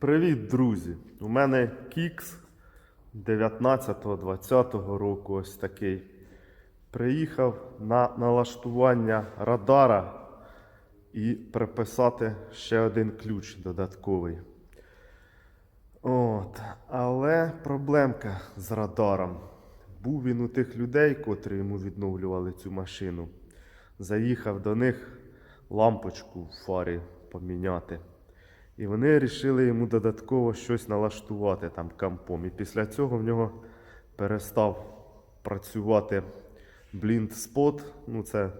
Привіт, друзі! У мене Кікс 19-20 року ось такий. Приїхав на налаштування радара і приписати ще один ключ додатковий. От, але проблемка з радаром. Був він у тих людей, котрі йому відновлювали цю машину. Заїхав до них лампочку в фарі поміняти. І вони вирішили йому додатково щось налаштувати там компом. І після цього в нього перестав працювати blind spot, ну це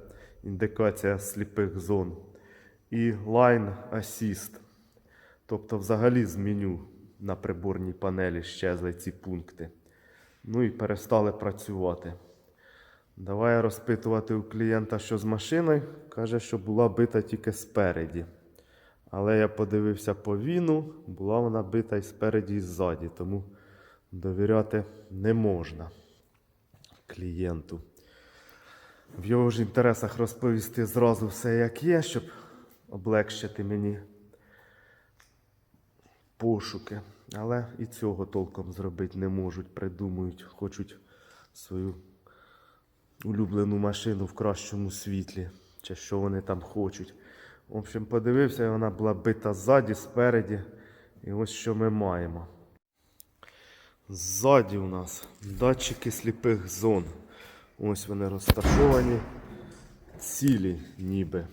індикація сліпих зон, і Line Assist. Тобто, взагалі з меню на приборній панелі щезли ці пункти. Ну і перестали працювати. Давай розпитувати у клієнта, що з машиною. Каже, що була бита тільки спереді. Але я подивився по віну, була вона бита і спереді, і ззаді, тому довіряти не можна клієнту. В його ж інтересах розповісти зразу все, як є, щоб облегшити мені пошуки. Але і цього толком зробити не можуть, придумують, хочуть свою улюблену машину в кращому світлі, чи що вони там хочуть. В общем, подивився, і вона була бита ззаді, спереді. І ось що ми маємо. Ззаді у нас датчики сліпих зон. Ось вони розташовані цілі ніби.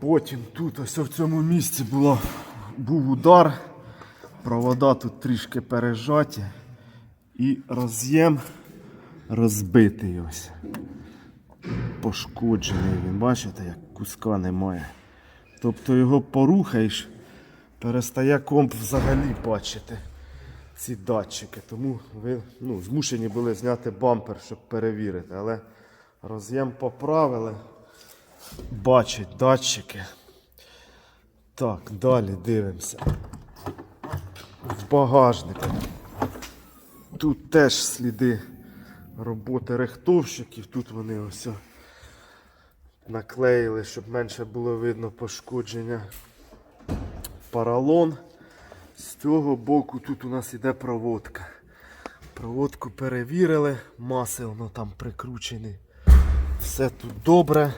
Потім тут ось в цьому місці було, був удар. Провода тут трішки пережаті. І роз'єм розбитий ось. Пошкоджений він, бачите, як куска немає. Тобто його порухаєш, перестає комп взагалі бачити ці датчики. Тому ви ну, змушені були зняти бампер, щоб перевірити. Але роз'єм поправили. Бачить датчики. Так, далі дивимося. В багажнику. Тут теж сліди роботи рихтовщиків. Тут вони ось наклеїли, щоб менше було видно пошкодження. Паралон. З цього боку тут у нас іде проводка. Проводку перевірили, маси там прикручений. Все тут добре.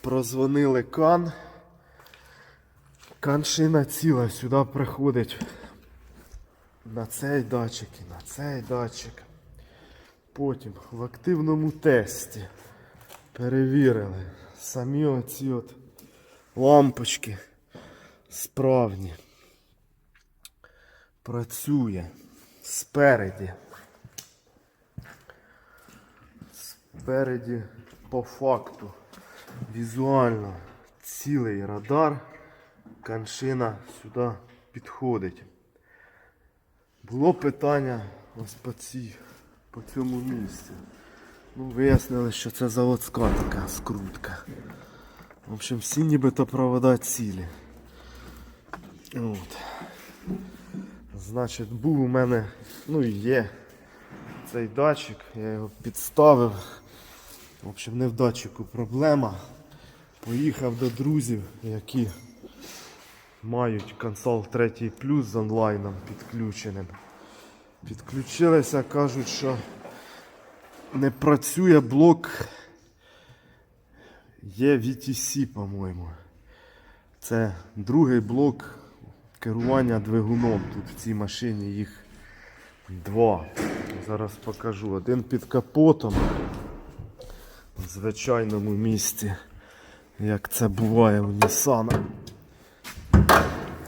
Прозвонили кан. Каншина ціла сюди приходить на цей датчик і на цей датчик. Потім в активному тесті перевірили самі оці от лампочки справні. Працює спереді. Спереді по факту візуально цілий радар. Каншина сюди підходить. Було питання ось по цій, по цьому місці. Ну, вияснили, що це заводська така скрутка. В общем, всі нібито провода цілі. От. Значить, був у мене, ну і є цей датчик, я його підставив. В общем, не в датчику проблема. Поїхав до друзів, які мають консол 3 плюс з онлайном підключеним. Підключилися, кажуть, що не працює блок є VTC, по-моєму. Це другий блок керування двигуном. Тут в цій машині їх два. Зараз покажу. Один під капотом в звичайному місці, як це буває у Nissan.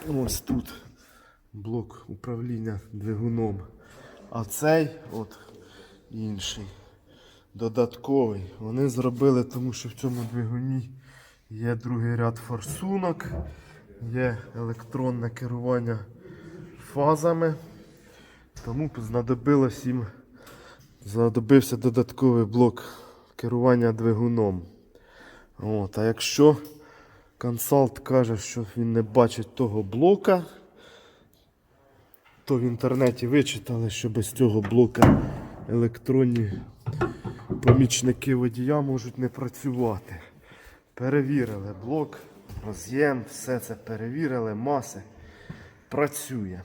Ось тут блок управління двигуном. А цей от інший, додатковий. Вони зробили, тому що в цьому двигуні є другий ряд форсунок, є електронне керування фазами. Тому знадобилось їм знадобився додатковий блок керування двигуном. От, а якщо консалт каже, що він не бачить того блока, то в інтернеті вичитали, що без цього блока електронні помічники водія можуть не працювати. Перевірили блок роз'єм, все це перевірили, маси. Працює.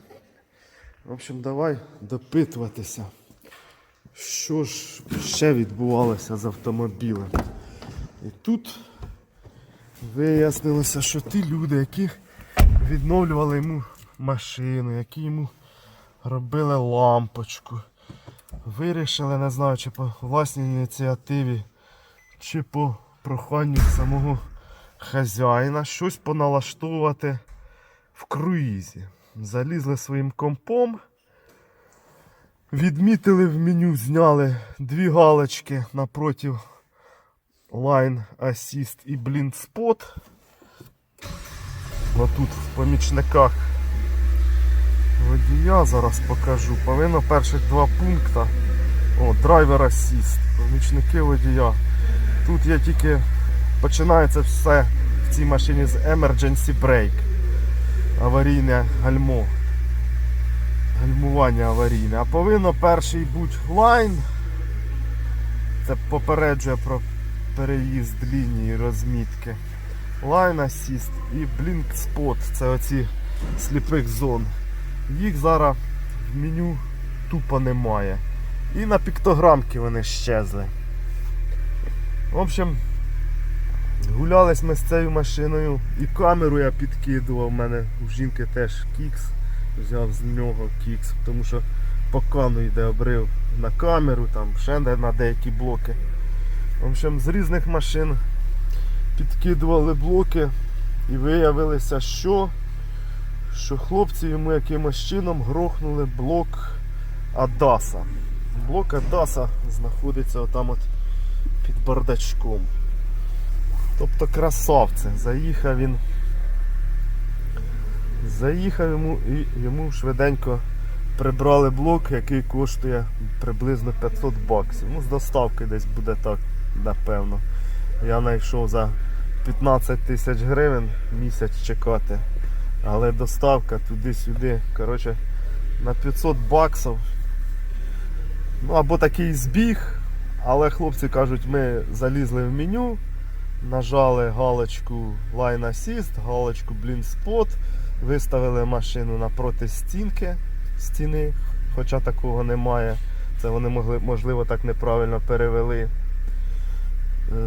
В общем, давай допитуватися, що ж ще відбувалося з автомобілем. І тут вияснилося, що ті люди, які відновлювали йому машину, які йому робили лампочку, вирішили, не знаю, чи по власній ініціативі, чи по проханню самого хазяїна щось поналаштовувати в круїзі. Залізли своїм компом, відмітили в меню, зняли дві галочки напротив Line Assist і Blind Spot. Отут в помічниках водія зараз покажу. Повинно перших два пункти. О, Driver Assist, помічники водія. Тут є тільки починається все в цій машині з Emergency Brake. Аварійне гальмо. Гальмування аварійне. А повинно перший бути лайн. Це попереджує про переїзд лінії розмітки. Line Assist і Blink Spot. Це оці сліпих зон. Їх зараз в меню тупо немає. І на піктограмки вони щезли. В общем, гулялись ми з цією машиною і камеру я підкидував. У мене у жінки теж кікс. Взяв з нього кікс, тому що по кану йде обрив на камеру, там ще на деякі блоки. В общем, з різних машин підкидували блоки і виявилося, що, що хлопці йому якимось чином грохнули блок Адаса. Блок Адаса знаходиться отам от під бардачком. Тобто красавце. Заїхав він. Заїхав йому і йому швиденько прибрали блок, який коштує приблизно 500 баксів. Ну, з доставки десь буде так, напевно. Я знайшов за 15 тисяч гривень місяць чекати. Але доставка туди-сюди. Коротше, на 500 баксів. Ну або такий збіг. Але хлопці кажуть, ми залізли в меню, нажали галочку Line Assist, галочку Blind Spot, виставили машину напроти стінки, стіни, хоча такого немає. Це вони могли, можливо так неправильно перевели е,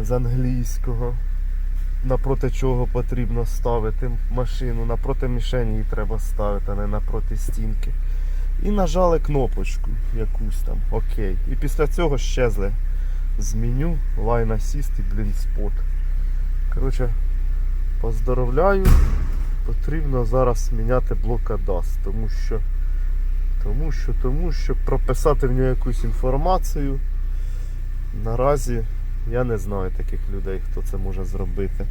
з англійського. Напроти чого потрібно ставити машину, напроти мішені її треба ставити, а не напроти стінки. І нажали кнопочку якусь там, окей. І після цього щезли з меню Line Assist і Blind Spot. Коротше, поздоровляю. Потрібно зараз міняти блок ADAS, тому що, тому що, тому що прописати в нього якусь інформацію. Наразі я не знаю таких людей, хто це може зробити.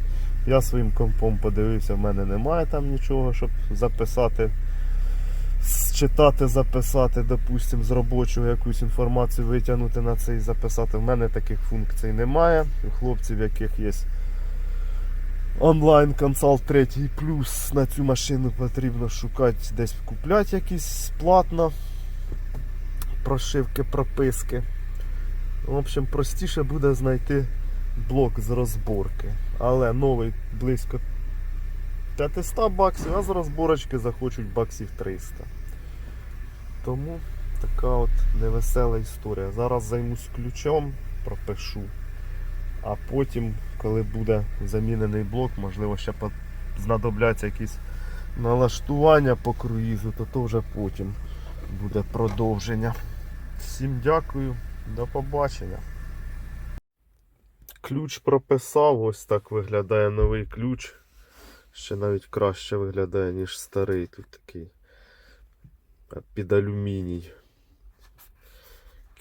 Я своїм компом подивився, в мене немає там нічого, щоб записати, считати, записати, допустим, з робочого якусь інформацію витягнути на це і записати. В мене таких функцій немає. У хлопців, яких є онлайн консалт 3 плюс на цю машину потрібно шукати десь купляти якісь платно прошивки, прописки. В общем, простіше буде знайти блок з розборки. Але новий близько 500 баксів, а з розборочки захочуть баксів 300. Тому така от невесела історія. Зараз займусь ключом, пропишу. А потім, коли буде замінений блок, можливо, ще знадобляться якісь налаштування по круїзу, то то вже потім буде продовження. Всім дякую, до побачення. Ключ прописав, ось так виглядає новий ключ. Ще навіть краще виглядає, ніж старий. Тут такий під алюміній.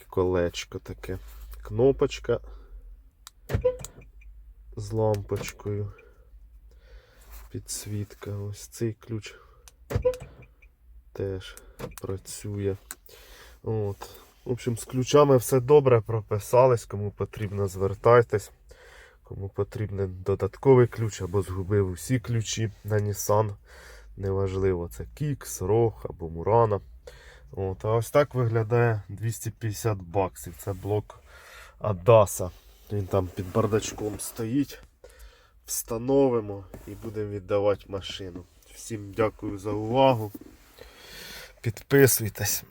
Колечко таке. Кнопочка з лампочкою. Підсвітка. Ось цей ключ теж працює. От. В общем, з ключами все добре прописались. Кому потрібно, звертайтесь. Кому потрібен додатковий ключ або згубив усі ключі на Nissan. Неважливо, це Kicks, Рог або Murano. От, а ось так виглядає 250 баксів. Це блок Адаса. Він там під бардачком стоїть. встановимо і будемо віддавати машину. Всім дякую за увагу. Підписуйтесь.